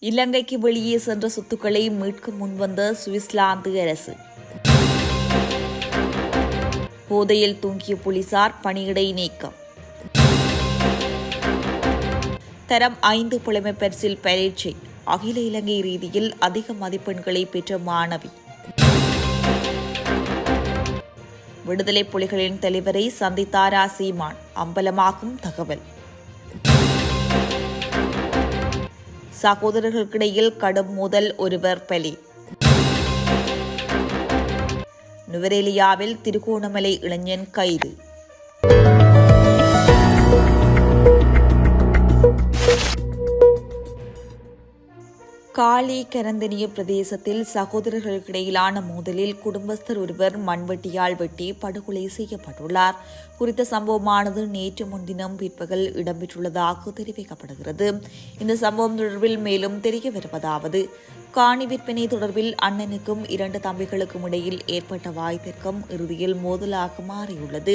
இலங்கைக்கு வெளியே சென்ற சொத்துக்களை மீட்க முன்வந்த சுவிஸ்லாந்து அரசு. போதையில் தூங்கிய போலீசார் பணியிடை நீக்கம். தரம் ஐந்து புலமை பரிசில் பரீட்சை அகில இலங்கை ரீதியில் அதிக மதிப்பெண்களை பெற்ற மாணவி. விடுதலை புலிகளின் தலைவரை சந்தித்தாரா சீமான். அம்பலமாகும் தகவல். சகோதரர்களுக்கிடையில் கடும் மோதல் ஒருவர் பலி. நுவரேலியாவில் திருகோணமலை இளைஞன் கைது. காளி கரந்தனிய பிரதேசத்தில் சகோதரர்களுக்கிடையிலான மோதலில் குடும்பஸ்தர் ஒருவர் மண்வெட்டியால் வெட்டி படுகொலை செய்யப்பட்டுள்ளார். குறித்த சம்பவமானது நேற்று முன்தினம் பிற்பகல் இடம்பெற்றுள்ளதாக தெரிவிக்கப்படுகிறது. இந்த சம்பவம் தொடர்பில் மேலும் தெரிய வருவதாவது காணி விற்பனை தொடர்பில் அண்ணனுக்கும் இரண்டு தம்பிகளுக்கும் இடையில் ஏற்பட்ட வாய்ப்பிற்கும் இறுதியில் மோதலாக மாறியுள்ளது.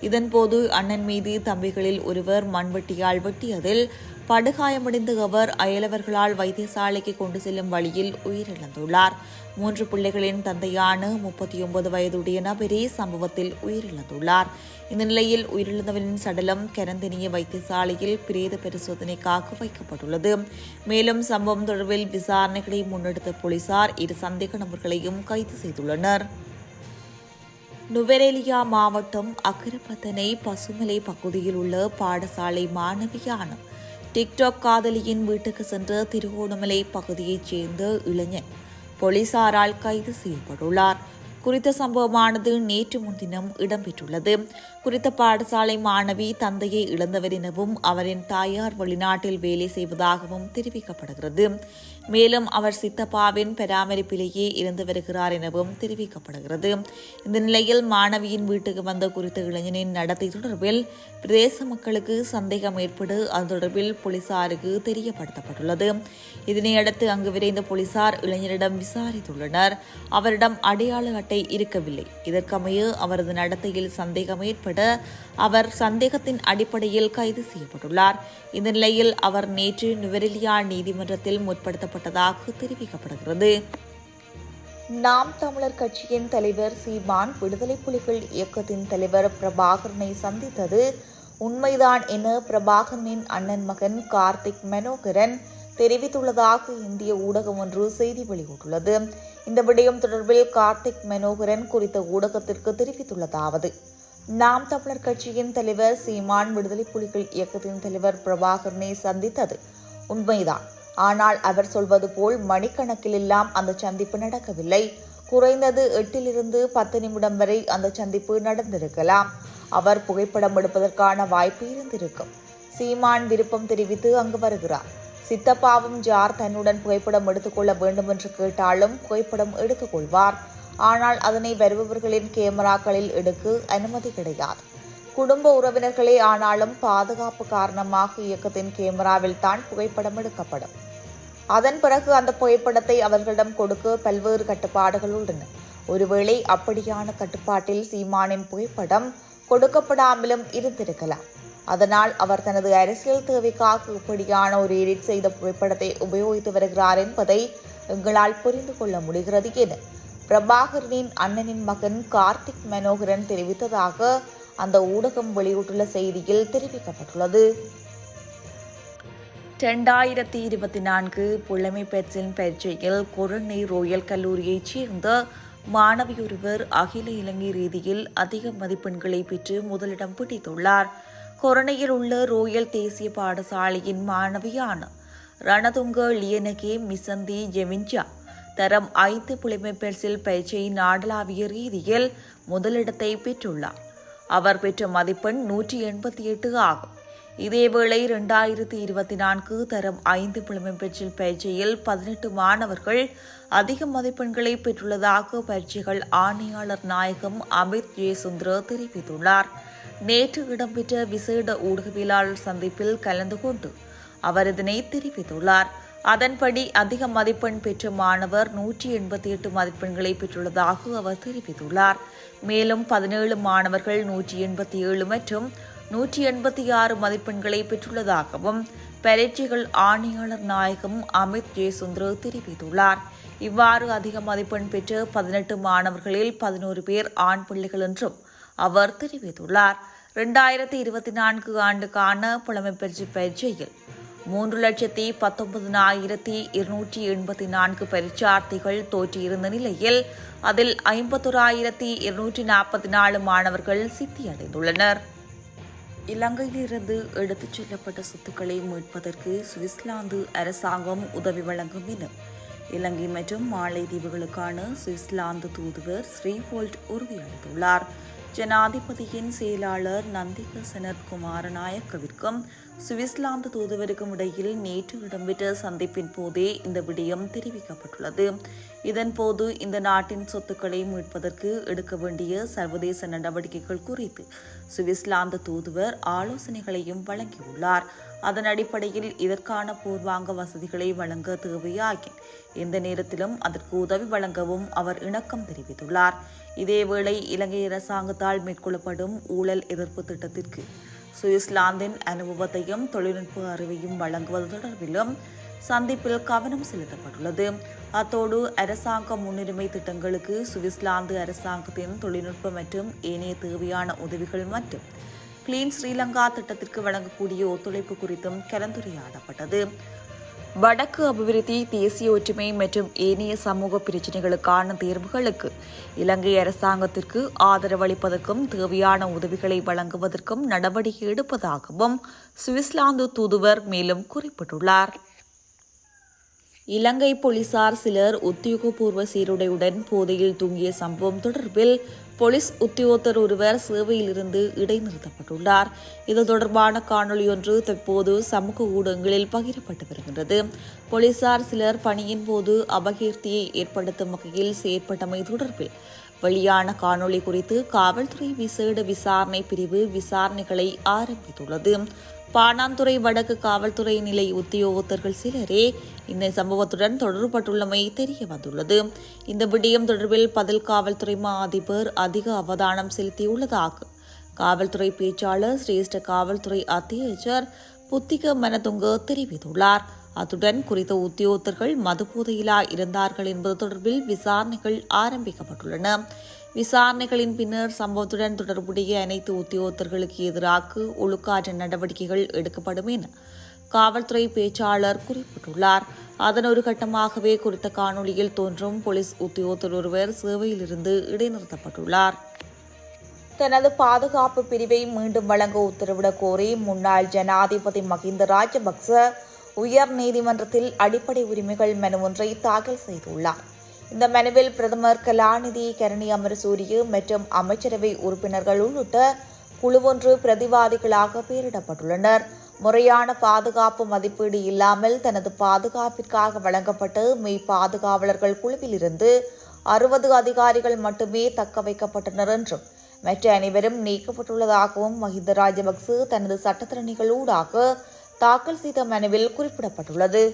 இதன்போது அண்ணன் மீது தம்பிகளில் ஒருவர் மண்வெட்டியால் வெட்டியதில் படுகாயமடைந்த அவர் அயலவர்களால் வைத்தியசாலைக்கு கொண்டு செல்லும் வழியில் உயிரிழந்துள்ளார். மூன்று பிள்ளைகளின் தந்தையான முப்பத்தி ஒன்பது வயதுடைய நபரே சம்பவத்தில் உயிரிழந்துள்ளார். இந்த நிலையில் உயிரிழந்தவரின் சடலம் கரந்தினிய வைத்தியசாலையில் பிரேத பரிசோதனைக்காக வைக்கப்பட்டுள்ளது. மேலும் சம்பவம் தொடர்பில் விசாரணைகளை முன்னெடுத்த போலீசார் இரு சந்தேக நபர்களையும் கைது செய்துள்ளனர். நுவரேலியா மாவட்டம் அக்கரப்பத்தனை பசுமலை பகுதியில் உள்ள பாடசாலை மாணவியான டிக்டாக் காதலியின் வீட்டுக்கு சென்ற திருகோணமலை பகுதியைச் சேர்ந்த இளைஞன். போலீசாரால் கைது செய்யப்பட்டுள்ளார். குறித்த சம்பவமானது நேற்று முன்தினம் இடம்பெற்றுள்ளது. குறித்த பாடசாலை மாணவி தந்தையை இழந்தவர் எனவும் அவரின் தாயார் வெளிநாட்டில் வேலை செய்வதாகவும் தெரிவிக்கப்படுகிறது. மேலும் அவர் சித்தப்பாவின் பராமரிப்பிலேயே இருந்து வருகிறார் எனவும் தெரிவிக்கப்படுகிறது. இந்த நிலையில் மாணவியின் வீட்டுக்கு வந்த குறித்த இளைஞனின் நடத்தை தொடர்பில் பிரதேச மக்களுக்கு சந்தேகம் ஏற்பட்டு அது தொடர்பில் போலீசாருக்கு தெரியப்படுத்தப்பட்டுள்ளது. இதனையடுத்து அங்கு விரைந்த போலீசார் இளைஞரிடம் விசாரித்துள்ளனர். அவரிடம் அடையாள அட்டை இருக்கவில்லை. இதற்கமைய அவரது நடத்தையில் சந்தேகம் ஏற்பட அவர் சந்தேகத்தின் அடிப்படையில் கைது செய்யப்பட்டுள்ளார். இந்த நிலையில் அவர் நேற்று நுவரெலியா நீதிமன்றத்தில் முற்படுத்தப்பட்டதாக தெரிவிக்கப்படுகிறது. நாம் தமிழர் கட்சியின் தலைவர் சீமான் விடுதலை புலிகள் இயக்கத்தின் தலைவர் பிரபாகரனை சந்தித்தது உண்மைதான் என பிரபாகரனின் அண்ணன் மகன் கார்த்திக் மனோகரன் தெரிவித்துள்ளதாக இந்திய ஊடகம் ஒன்று செய்தி வெளியிட்டுள்ளது. இந்த விடயம் தொடர்பில் கார்த்திக் மனோகரன் குறித்த ஊடகத்திற்கு தெரிவித்துள்ளதாவது நாம் தமிழர் கட்சியின் தலைவர் சீமான் விடுதலை புலிகள் இயக்கத்தின் தலைவர் பிரபாகரனை சந்தித்தது உண்மைதான். ஆனால் அவர் சொல்வது போல் மணிக்கணக்கில் எல்லாம் அந்த சந்திப்பு நடக்கவில்லை. குறைந்தது எட்டிலிருந்து பத்து நிமிடம் வரை அந்த சந்திப்பு நடந்திருக்கலாம். அவர் புகைப்படம் எடுப்பதற்கான வாய்ப்பு இருந்திருக்கும். சீமான் விருப்பம் தெரிவித்து அங்கு வருகிறார். சித்தப்பாவும் ஜார் தன்னுடன் புகைப்படம் எடுத்துக்கொள்ள வேண்டும் என்று கேட்டாலும் புகைப்படம் எடுத்துக்கொள்வார். ஆனால் அதனை வருபவர்களின் கேமராக்களில் எடுக்க அனுமதி கிடையாது. குடும்ப உறவினர்களே ஆனாலும் பாதுகாப்பு காரணமாக இயக்கத்தின் கேமராவில் தான் புகைப்படம் எடுக்கப்படும். அதன் பிறகு அந்த புகைப்படத்தை அவர்களிடம் கொடுக்க பல்வேறு கட்டுப்பாடுகள் உள்ளன. ஒருவேளை அப்படியான கட்டுப்பாட்டில் சீமானின் புகைப்படம் கொடுக்கப்படாமலும் இருந்திருக்கலாம். அதனால் அவர் தனது அரசியல் தேவைக்காக இப்படியான ஒரு எடிட் செய்த புகைப்படத்தை உபயோகித்து வருகிறார் என்பதை எங்களால் புரிந்து கொள்ள முடிகிறது என பிரபாகரனின் அண்ணனின் மகன் கார்த்திக் மனோகரன் தெரிவித்ததாக அந்த ஊடகம் வெளியிட்டுள்ள செய்தியில் தெரிவிக்கப்பட்டுள்ளது. இரண்டாயிரத்தி இருபத்தி நான்கு புலமை பெற்றின் பரீட்சையில் கொரோனை ரோயல் கல்லூரியைச் சேர்ந்த மாணவியொருவர் அகில இலங்கை ரீதியில் அதிக மதிப்பெண்களை பெற்று முதலிடம் பிடித்துள்ளார். கொரோனையில் உள்ள ரோயல் தேசிய பாடசாலையின் மாணவியான ரணதுங்க லியனகே மிசந்தி ஜெமின்ஜா தரம் ஐந்து புலமை பெற்சில் பயிற்சியை நாடளாவிய ரீதியில் முதலிடத்தை பெற்றுள்ளார். அவர் பெற்ற மதிப்பெண் நூற்றி எண்பத்தி எட்டு ஆகும். இதேவேளை இரண்டாயிரத்தி இருபத்தி நான்கு தரம் ஐந்து புலமை பெற்றில் பயிற்சியில் பதினெட்டு மாணவர்கள் அதிக மதிப்பெண்களை பெற்றுள்ளதாக பயிற்சிகள் ஆணையாளர் நாயகம் அமித் ஜெயசுந்தர தெரிவித்துள்ளார். நேற்று இடம்பெற்ற விசேட ஊடகவியலாளர் சந்திப்பில் கலந்து கொண்டு அவர் இதனை தெரிவித்துள்ளார். அதன்படி அதிக மதிப்பெண் பெற்ற மாணவர் நூற்றி எண்பத்தி எட்டு மதிப்பெண்களை பெற்றுள்ளதாக அவர் தெரிவித்துள்ளார். மேலும் பதினேழு மாணவர்கள் நூற்றி எண்பத்தி ஏழு மற்றும் நூற்றி எண்பத்தி ஆறு மதிப்பெண்களை பெற்றுள்ளதாகவும் பரீட்சைகள் ஆணையாளர் நாயகம் அமித் ஜெயசுந்தர் தெரிவித்துள்ளார். இவ்வாறு அதிக மதிப்பெண் பெற்ற பதினெட்டு மாணவர்களில் பதினோரு பேர் ஆண் பிள்ளைகள் என்றும் அவர் தெரிவித்துள்ளார். இரண்டாயிரத்தி இருபத்தி நான்கு ஆண்டுக்கான புலமைப்பெற்ற பரீட்சையில் மூன்று லட்சத்தி பத்தொன்பதினாயிரத்தி இருநூற்றி எண்பத்தி நான்கு பரீட்சார்த்திகள் தோற்றியிருந்த நிலையில் அதில் ஐம்பத்தோராயிரத்தி இருநூற்றி நாற்பத்தி நாலு மாணவர்கள் சித்தியடைந்துள்ளனர். இலங்கையிலிருந்து எடுத்துச் செல்லப்பட்ட சொத்துக்களை மீட்பதற்கு சுவிஸ்லாந்து அரசாங்கம் உதவி வழங்கும் என இலங்கை மற்றும் மாலைதீவுகளுக்கான சுவிஸ்லாந்து தூதுவர் ஸ்ரீவோல்ட் உறுதியளித்துள்ளார். ஜனாதிபதியின் செயலாளர் நந்திக சனத் குமாரநாயக்கவிற்கும் சுவிட்சர்லாந்து தூதுவருக்கும் இடையில் நேற்று இடம்பெற்ற சந்திப்பின் போதே இந்த விடயம் தெரிவிக்கப்பட்டுள்ளது. இதன்போது இந்த நாட்டின் சொத்துக்களை மீட்பதற்கு எடுக்க வேண்டிய சர்வதேச நடவடிக்கைகள் குறித்து சுவிட்சர்லாந்து தூதுவர் ஆலோசனைகளையும் வழங்கியுள்ளார். அதன் அடிப்படையில் இதற்கான பூர்வாங்க வசதிகளை வழங்க தேவையாகின் எந்த நேரத்திலும் அதற்கு உதவி வழங்கவும் அவர் இணக்கம் தெரிவித்துள்ளார். இதேவேளை இலங்கை அரசாங்கத்தால் மேற்கொள்ளப்படும் ஊழல் எதிர்ப்பு திட்டத்திற்கு சுவிஸ்லாந்தின் அனுபவத்தையும் தொழில்நுட்ப அறிவையும் வழங்குவது தொடர்பிலும் சந்திப்பில் கவனம் செலுத்தப்பட்டுள்ளது. அத்தோடு அரசாங்க முன்னுரிமை திட்டங்களுக்கு சுவிஸ்லாந்து அரசாங்கத்தின் தொழில்நுட்ப மற்றும் ஏனைய தேவையான உதவிகள் மற்றும் கிளீன் ஸ்ரீலங்கா திட்டத்திற்கு வழங்கக்கூடிய ஒத்துழைப்பு குறித்தும் கலந்துரையாடப்பட்டது. வடக்கு அபிவிருத்தி தேசிய ஒற்றுமை மற்றும் ஏனைய சமூக பிரச்சினைகளுக்கான தீர்வுகளுக்கு இலங்கை அரசாங்கத்திற்கு ஆதரவளிப்பதற்கும் தேவையான உதவிகளை வழங்குவதற்கும் நடவடிக்கை எடுப்பதாகவும் சுவிட்சர்லாந்து தூதுவர் மேலும் குறிப்பிட்டுள்ளார். இலங்கை போலீசார் சிலர் உத்தியோகபூர்வ சீருடையுடன் போதையில் தூங்கிய சம்பவம் தொடர்பில் போலீஸ் உத்தியோகத்தர் ஒருவர் சேவையிலிருந்து இடைநிறுத்தப்பட்டுள்ளார். இது தொடர்பான காணொலியொன்று தற்போது சமூக ஊடகங்களில் பகிரப்பட்டு வருகின்றது. போலீசார் சிலர் பணியின் போது அபகீர்த்தியை ஏற்படுத்தும் வகையில் செயற்பட்டமை தொடர்பில் வெளியான காணொளி குறித்து காவல்துறை விசேட விசாரணை பிரிவு விசாரணைகளை ஆரம்பித்துள்ளது. பாணாந்துறை வடக்கு காவல்துறை நிலை உத்தியோகத்தர்கள் சிலரே இந்த சம்பவத்துடன் தொடர்பட்டுள்ளமை தெரிய வந்துள்ளது. இந்த விடயம் தொடர்பில் பதில் காவல்துறை மா அதிபர் அதிக அவதானம் செலுத்தியுள்ளதாக காவல்துறை பேச்சாளர் சிரேஷ்ட காவல்துறை அத்தியட்சர் புத்திக மனதுங்க தெரிவித்துள்ளார். அத்துடன் குறித்த உத்தியோகத்தர்கள் மதுபோதையிலா இருந்தார்கள் என்பது தொடர்பில் விசாரணைகள் ஆரம்பிக்கப்பட்டுள்ளன. விசாரணைகளின் பின்னர் சம்பவத்துடன் தொடர்புடைய அனைத்து உத்தியோகத்தர்களுக்கு எதிராக ஒழுக்காற்ற நடவடிக்கைகள் எடுக்கப்படும் என காவல்துறை பேச்சாளர் குறிப்பிட்டுள்ளார். அதன் ஒரு கட்டமாகவே குறித்த காணொலியில் தோன்றும் போலீஸ் உத்தியோகத்தர் ஒருவர் சேவையிலிருந்து இடைநிறுத்தப்பட்டுள்ளார். தனது பாதுகாப்பு பிரிவை மீண்டும் வழங்க உத்தரவிடக் கோரி முன்னாள் ஜனாதிபதி மஹிந்த ராஜபக்ச உயர் நீதிமன்றத்தில் அடிப்படை உரிமைகள் மனு ஒன்றை தாக்கல் செய்துள்ளார். இந்த மனுவில் பிரதமர் கலாநிதி கரணி அமரசூரிய மற்றும் அமைச்சரவை உறுப்பினர்கள் உள்ளிட்ட குழு ஒன்று பிரதிவாதிகளாக பெயரிடப்பட்டுள்ளனர். முறையான பாதுகாப்பு மதிப்பீடு இல்லாமல் தனது பாதுகாப்பிற்காக வழங்கப்பட்ட மெய் பாதுகாவலர்கள் குழுவிலிருந்து அறுபது அதிகாரிகள் மட்டுமே தக்க வைக்கப்பட்டனர் என்றும் மற்ற அனைவரும் நீக்கப்பட்டுள்ளதாகவும் மஹிந்த ராஜபக்ச தனது சட்டத்திறனிகள் ஊடாக தாக்கல் செய்த மனுவில் குறிப்பிடப்பட்டுள்ளது.